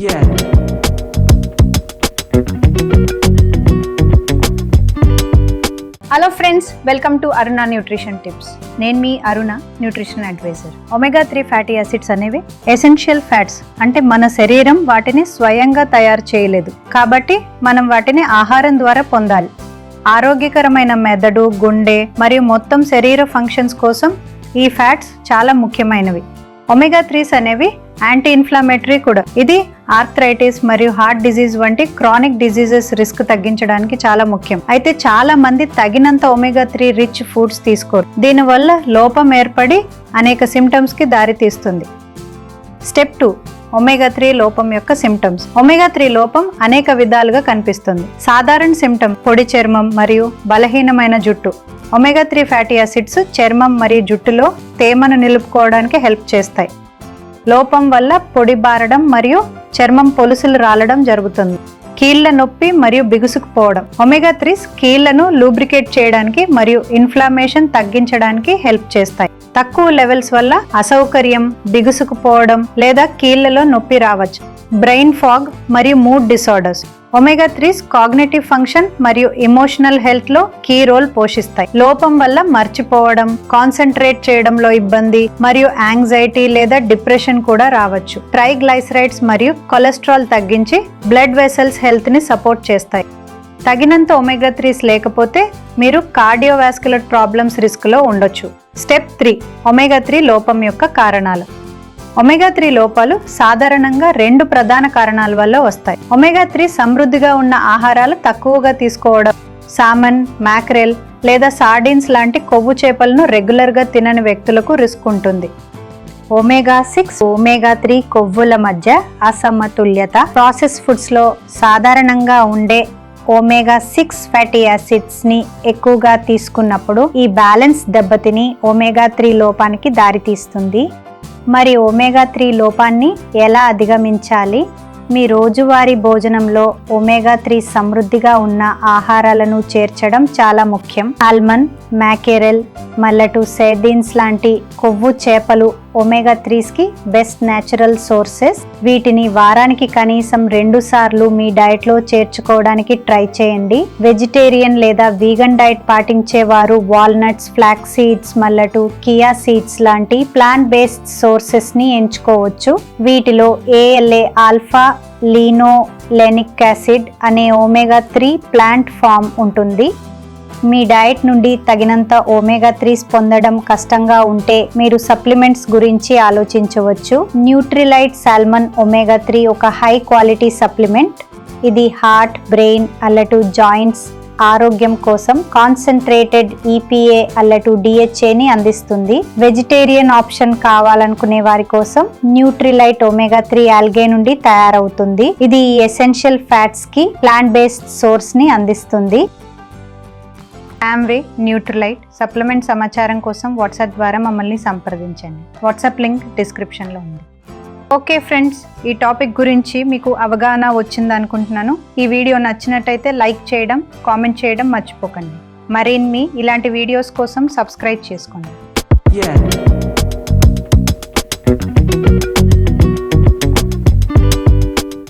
Hello friends welcome to Aruna nutrition tips నేను మీ Aruna nutrition advisor omega three fatty acids అనేవి essential fats అంటే మన శరీరం వాటిని స్వయంగా తయారు చేయలేదు. కాబట్టి మనం వాటిని ఆహారం ద్వారా పొందాలి. ఆరోగ్యకరమైన మెదడు గుండె మరియు మొత్తం శరీర ఫంక్షన్స్ కోసం ఈ ఫ్యాట్స్ చాలా ముఖ్యమైనవి. ఒమేగా త్రీస్ అనేవి యాంటీ ఇన్ఫ్లమేటరీ కూడా. ఇది ఆర్థరైటిస్ మరియు హార్ట్ డిజీజ్ వంటి క్రానిక్ డిజీజెస్ రిస్క్ తగ్గించడానికి చాలా ముఖ్యం. అయితే చాలా మంది తగినంత ఒమేగా త్రీ రిచ్ ఫుడ్స్ తీసుకోరు. దీనివల్ల లోపం ఏర్పడి అనేక సిమ్టమ్స్కి దారితీస్తుంది స్టెప్ టూ ఒమేగా త్రీ లోపం యొక్క సిమ్టమ్స్ ఒమేగా త్రీ లోపం అనేక విధాలుగా కనిపిస్తుంది. సాధారణ సిమ్టమ్ పొడి చర్మం మరియు బలహీనమైన జుట్టు. ఒమేగా త్రీ ఫ్యాటీ యాసిడ్స్ చర్మం మరియు జుట్టులో తేమను నిలుపుకోవడానికి హెల్ప్ చేస్తాయి. లోపం వల్ల పొడి బారడం మరియు చర్మం పొలుసులు రాలడం జరుగుతుంది. కీళ్ళ నొప్పి మరియు బిగుసుకుపోవడం. ఒమేగా త్రీస్ కీళ్ళను లూబ్రికేట్ చేయడానికి మరియు ఇన్ఫ్లమేషన్ తగ్గించడానికి హెల్ప్ చేస్తాయి. తక్కువ లెవెల్స్ వల్ల అసౌకర్యం బిగుసుకుపోవడం లేదా కీళ్ళలో నొప్పి రావచ్చు. బ్రెయిన్ ఫాగ్ మరియు mood disorders. Omega threes cognitive function మరియు ఎమోషనల్ హెల్త్లో కీ రోల్ పోషిస్తాయి. లోపం వల్ల మర్చిపోవడం కాన్సన్ట్రేట్ చేయడంలో ఇబ్బంది మరియు యాంగ్జైటీ లేదా డిప్రెషన్ కూడా రావచ్చు. ట్రైగ్లైసరైడ్స్ మరియు కొలెస్ట్రాల్ తగ్గించి బ్లడ్ వెసల్స్ హెల్త్ని సపోర్ట్ చేస్తాయి. తగినంత ఒమేగా త్రీస్ లేకపోతే మీరు కార్డియోవాస్కులర్ ప్రాబ్లమ్స్ రిస్క్లో ఉండొచ్చు. స్టెప్ త్రీ ఒమేగా త్రీ లోపం యొక్క కారణాలు. ఒమేగా త్రీ లోపాలు సాధారణంగా రెండు ప్రధాన కారణాల వల్ల వస్తాయి. ఒమేగా త్రీ సమృద్ధిగా ఉన్న ఆహారాలు తక్కువగా తీసుకోవడం సామన్ మ్యాక్రెల్ లేదా సార్డిన్స్ లాంటి కొవ్వు చేపలను రెగ్యులర్గా తినని వ్యక్తులకు రిస్క్ ఉంటుంది. ఒమేగా సిక్స్ ఒమేగా త్రీ కొవ్వుల మధ్య అసమతుల్యత. ప్రాసెస్ ఫుడ్స్లో సాధారణంగా ఉండే ఒమేగా సిక్స్ ఫ్యాటీ యాసిడ్స్ని ఎక్కువగా తీసుకున్నప్పుడు ఈ బ్యాలెన్స్ దెబ్బతిని ఒమేగా త్రీ లోపానికి దారితీస్తుంది. మరి ఒమేగా త్రీ లోపాన్ని ఎలా అధిగమించాలి? మీ రోజువారీ భోజనంలో ఒమేగా త్రీ సమృద్ధిగా ఉన్న ఆహారాలను చేర్చడం చాలా ముఖ్యం. ఆల్మన్ మ్యాకేరెల్ మల్లటు సేర్డిన్స్ లాంటి కొవ్వు చేపలు ఒమేగా త్రీస్కి బెస్ట్ న్యాచురల్ సోర్సెస్ వీటిని వారానికి కనీసం రెండు సార్లు మీ డైట్లో చేర్చుకోవడానికి ట్రై చేయండి. వెజిటేరియన్ లేదా వీగన్ డైట్ పాటించే వారు వాల్నట్స్ ఫ్లాక్ సీడ్స్ మల్లటు కియా సీడ్స్ లాంటి ప్లాంట్ బేస్డ్ సోర్సెస్ని ఎంచుకోవచ్చు. వీటిలో ALA alpha linolenic acid అనే ఒమేగా త్రీ ప్లాంట్ ఫామ్ ఉంటుంది. మీ డయట్ నుండి తగినంత ఒమేగా త్రీస్ పొందడం కష్టంగా ఉంటే మీరు సప్లిమెంట్స్ గురించి ఆలోచించవచ్చు. న్యూట్రిలైట్ సాల్మన్ ఒమేగా త్రీ ఒక హై క్వాలిటీ సప్లిమెంట్. ఇది హార్ట్ బ్రెయిన్ అల్లటు జాయింట్స్ ఆరోగ్యం కోసం కాన్సన్ట్రేటెడ్ ఈపీఏ అల్లటు డిహెచ్ఏని అందిస్తుంది. వెజిటేరియన్ ఆప్షన్ కావాలనుకునే వారి కోసం న్యూట్రిలైట్ ఒమేగా త్రీ ఆల్గే నుండి తయారవుతుంది. ఇది ఎసెన్షియల్ ఫ్యాట్స్కి ప్లాంట్ బేస్డ్ సోర్స్ని అందిస్తుంది. ఆమ్వే న్యూట్రిలైట్ సప్లిమెంట్ సమాచారం కోసం వాట్సాప్ ద్వారా మమ్మల్ని సంప్రదించండి. వాట్సాప్ లింక్ డిస్క్రిప్షన్లో ఉంది. ఓకే ఫ్రెండ్స్ ఈ టాపిక్ గురించి మీకు అవగాహన వచ్చింది అనుకుంటున్నాను. ఈ వీడియో నచ్చినట్టయితే లైక్ చేయడం కామెంట్ చేయడం మర్చిపోకండి. మరిన్ని ఇలాంటి వీడియోస్ కోసం సబ్స్క్రైబ్ చేసుకోండి. Yeah.